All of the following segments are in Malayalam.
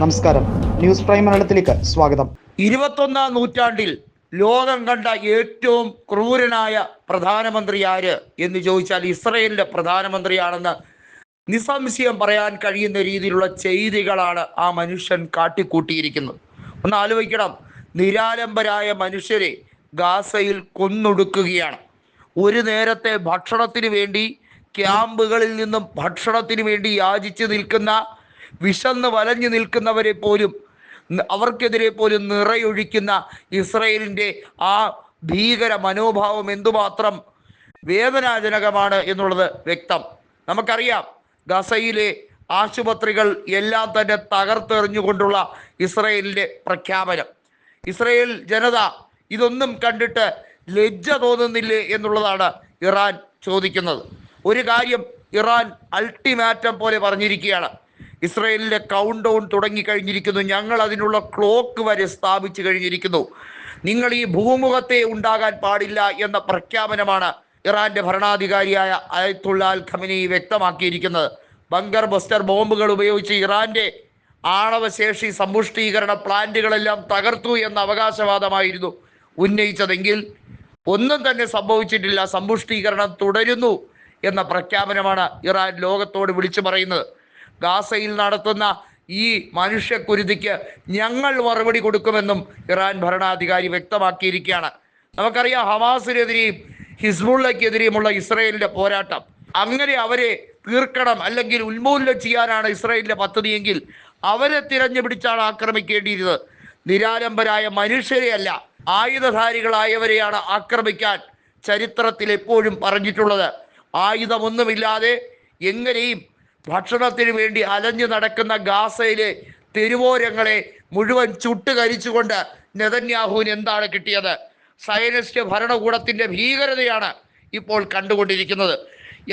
നമസ്കാരം. ന്യൂസ് പ്രൈം മലയാളത്തിലേക്ക് സ്വാഗതം. ഇരുപത്തൊന്നാം നൂറ്റാണ്ടിൽ ലോകം കണ്ട ഏറ്റവും ക്രൂരനായ പ്രധാനമന്ത്രി ആര് എന്ന് ചോദിച്ചാൽ ഇസ്രയേലിന്റെ പ്രധാനമന്ത്രിയാണെന്ന് നിസ്സംശയം പറയാൻ കഴിയുന്ന രീതിയിലുള്ള ചെയ്തികളാണ് ആ മനുഷ്യൻ കാട്ടിക്കൂട്ടിയിരിക്കുന്നത്. ഒന്ന് ആലോചിക്കണം. നിരാലംബരായ മനുഷ്യരെ ഗാസയിൽ കൊന്നൊടുക്കുകയാണ്. ഒരു നേരത്തെ ഭക്ഷണത്തിന് വേണ്ടി ക്യാമ്പുകളിൽ നിന്നും ഭക്ഷണത്തിന് വേണ്ടി യാചിച്ചു നിൽക്കുന്ന വിശന്ന് വലഞ്ഞു നിൽക്കുന്നവരെ പോലും അവർക്കെതിരെ പോലും നിറയൊഴിക്കുന്ന ഇസ്രയേലിന്റെ ആ ഭീകര മനോഭാവം എന്തുമാത്രം വേദനാജനകമാണ് എന്നുള്ളത് വ്യക്തം. നമുക്കറിയാം ഗസയിലെ ആശുപത്രികൾ എല്ലാം തന്നെ തകർത്തെറിഞ്ഞുകൊണ്ടുള്ള ഇസ്രയേലിന്റെ പ്രഖ്യാപനം. ഇസ്രയേൽ ജനത ഇതൊന്നും കണ്ടിട്ട് ലജ്ജ തോന്നുന്നില്ലേ എന്നുള്ളതാണ് ഇറാൻ ചോദിക്കുന്നത്. ഒരു കാര്യം ഇറാൻ അൾട്ടിമാറ്റം പോലെ പറഞ്ഞിരിക്കുകയാണ്. ഇസ്രയേലിന്റെ കൗണ്ട് ഡൗൺ തുടങ്ങിക്കഴിഞ്ഞിരിക്കുന്നു. ഞങ്ങൾ അതിനുള്ള ക്ലോക്ക് വരെ സ്ഥാപിച്ചു കഴിഞ്ഞിരിക്കുന്നു. നിങ്ങൾ ഈ ഭൂമുഖത്തെ ഉണ്ടാകാൻ പാടില്ല എന്ന പ്രഖ്യാപനമാണ് ഇറാന്റെ ഭരണാധികാരിയായ അയത്തുള്ള ഖമിനി വ്യക്തമാക്കിയിരിക്കുന്നത്. ബങ്കർ ബസ്റ്റർ ബോംബുകൾ ഉപയോഗിച്ച് ഇറാന്റെ ആണവശേഷി സമ്പുഷ്ടീകരണ പ്ലാന്റുകളെല്ലാം തകർത്തു എന്ന അവകാശവാദമായിരുന്നു ഉന്നയിച്ചതെങ്കിൽ ഒന്നും തന്നെ സംഭവിച്ചിട്ടില്ല. സമ്പുഷ്ടീകരണം തുടരുന്നു എന്ന പ്രഖ്യാപനമാണ് ഇറാൻ ലോകത്തോട് വിളിച്ചു പറയുന്നത്. ഗാസയിൽ നടത്തുന്ന ഈ മനുഷ്യക്കുരുതിക്ക് ഞങ്ങൾ മറുപടി കൊടുക്കുമെന്നും ഇറാൻ ഭരണാധികാരി വ്യക്തമാക്കിയിരിക്കുകയാണ്. നമുക്കറിയാം ഹമാസിനെതിരെയും ഹിസ്ബുള്ളക്കെതിരെയുമുള്ള ഇസ്രയേലിന്റെ പോരാട്ടം. അങ്ങനെ അവരെ തീർക്കണം അല്ലെങ്കിൽ ഉന്മൂലനം ചെയ്യാനാണ് ഇസ്രയേലിന്റെ പദ്ധതിയെങ്കിൽ അവരെ തിരഞ്ഞുപിടിച്ചാണ് ആക്രമിക്കേണ്ടിയിരുന്നത്. നിരാലംബരായ മനുഷ്യരെയല്ല ആയുധധാരികളായവരെയാണ് ആക്രമിക്കാൻ ചരിത്രത്തിൽ എപ്പോഴും പറഞ്ഞിട്ടുള്ളത്. ആയുധമൊന്നുമില്ലാതെ എങ്ങനെയും ഭക്ഷണത്തിന് വേണ്ടി അലഞ്ഞു നടക്കുന്ന ഗാസയിലെ തെരുവോരങ്ങളെ മുഴുവൻ ചുട്ടുകരിച്ചുകൊണ്ട് നെതന്യാഹുവിന് എന്താണ് കിട്ടിയത്? സയനിസ്റ്റ് ഭരണകൂടത്തിന്റെ ഭീകരതയാണ് ഇപ്പോൾ കണ്ടുകൊണ്ടിരിക്കുന്നത്.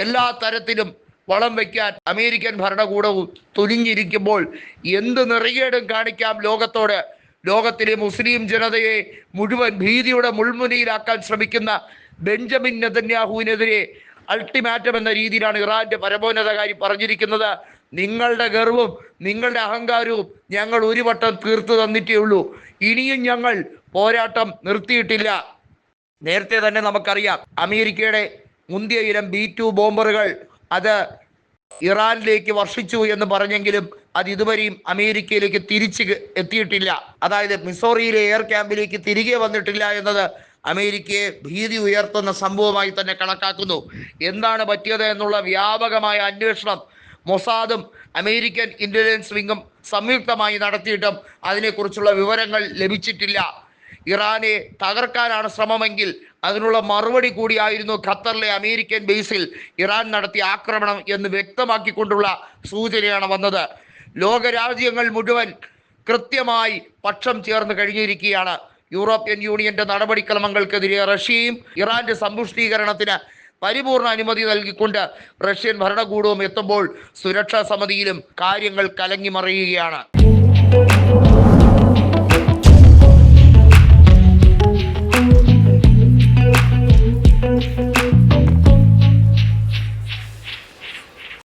എല്ലാ തരത്തിലും വളം വയ്ക്കാൻ അമേരിക്കൻ ഭരണകൂടവും തുനിഞ്ഞിരിക്കുമ്പോൾ എന്ത് നിറകേടും കാണിക്കാം ലോകത്തോട്? ലോകത്തിലെ മുസ്ലിം ജനതയെ മുഴുവൻ ഭീതിയുടെ മുൾമുനയിലാക്കാൻ ശ്രമിക്കുന്ന ബെഞ്ചമിൻ നെതന്യാഹുവിനെതിരെ അൾട്ടിമാറ്റം എന്ന രീതിയിലാണ് ഇറാന്റെ പരമോന്നതകാരി പറഞ്ഞിരിക്കുന്നത്. നിങ്ങളുടെ ഗർവും നിങ്ങളുടെ അഹങ്കാരവും ഞങ്ങൾ ഒരു വട്ടം തീർത്തു തന്നിട്ടേ ഉള്ളൂ. ഇനിയും ഞങ്ങൾ പോരാട്ടം നിർത്തിയിട്ടില്ല. നേരത്തെ തന്നെ നമുക്കറിയാം അമേരിക്കയുടെ മുന്തിയ ഇനം ബി ടു ബോംബറുകൾ അത് ഇറാനിലേക്ക് വർഷിച്ചു എന്ന് പറഞ്ഞെങ്കിലും അത് ഇതുവരെയും അമേരിക്കയിലേക്ക് തിരിച്ച് എത്തിയിട്ടില്ല. അതായത് മിസോറിയിലെ എയർ ക്യാമ്പിലേക്ക് തിരികെ വന്നിട്ടില്ല എന്നത് അമേരിക്കയെ ഭീതി ഉയർത്തുന്ന സംഭവമായി തന്നെ കണക്കാക്കുന്നു. എന്താണ് പറ്റിയത് എന്നുള്ള വ്യാപകമായ അന്വേഷണം മൊസാദും അമേരിക്കൻ ഇന്റലിജൻസ് വിങ്ങും സംയുക്തമായി നടത്തിയിട്ടും അതിനെക്കുറിച്ചുള്ള വിവരങ്ങൾ ലഭിച്ചിട്ടില്ല. ഇറാനെ തകർക്കാനാണ് ശ്രമമെങ്കിൽ അതിനുള്ള മറുപടി കൂടിയായിരുന്നു ഖത്തറിലെ അമേരിക്കൻ ബേസിൽ ഇറാൻ നടത്തിയ ആക്രമണം എന്ന് വ്യക്തമാക്കിക്കൊണ്ടുള്ള സൂചനയാണ് വന്നത്. ലോകരാജ്യങ്ങൾ മുഴുവൻ കൃത്യമായി പക്ഷം ചേർന്ന് കഴിഞ്ഞിരിക്കുകയാണ്. യൂറോപ്യൻ യൂണിയന്റെ നടപടിക്രമങ്ങൾക്കെതിരെ റഷ്യയും ഇറാന്റെ സമ്പുഷ്ടീകരണത്തിന് പരിപൂർണ അനുമതി നൽകിക്കൊണ്ട് റഷ്യൻ ഭരണകൂടവും എത്തുമ്പോൾ സുരക്ഷാ സമിതിയിലും കാര്യങ്ങൾ കലങ്ങി മറിയുകയാണ്.